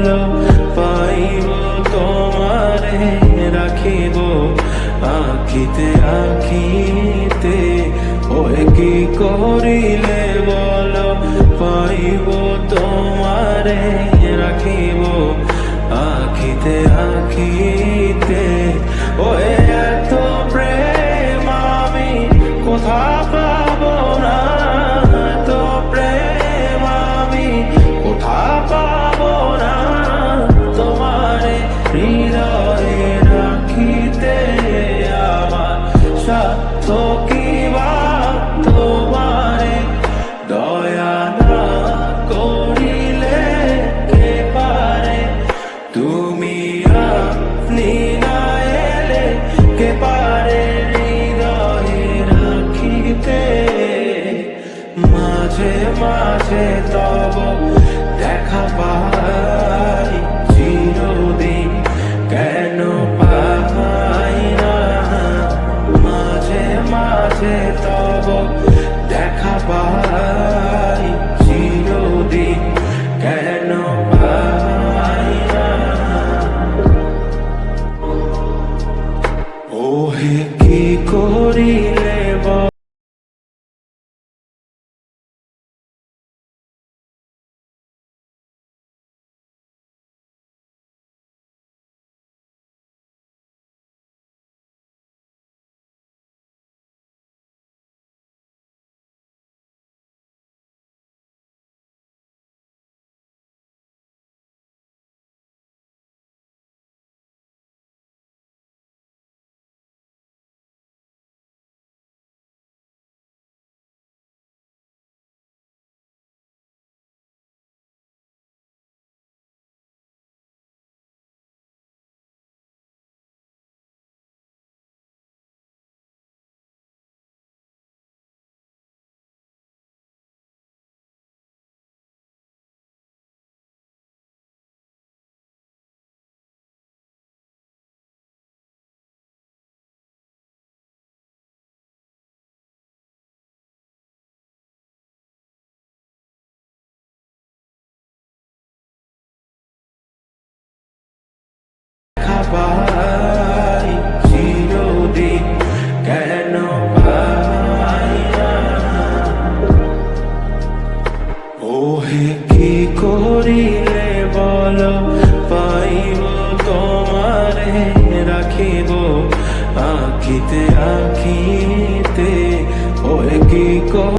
ভালো পাইব তোমারে রাখিব আঁকিতে আঁকিতে ওই কি করিলে বলো, পাইব তোমারে রাখিব আঁকিতে আঁকিতে ওই এত প্রেম আমি কোথা মাঝে তব দেখা পাই। চিরদিন কেন পাই না? মাঝে মাঝে তব দেখা পাই। চিরদিন কেন পাই না? ওহে কি পাই, চিরদিন কেন পাই ওহে কি করিলে বল, পাইব তোমারে, রাখিব আঁকিতে আঁকিতে ওহে কি কর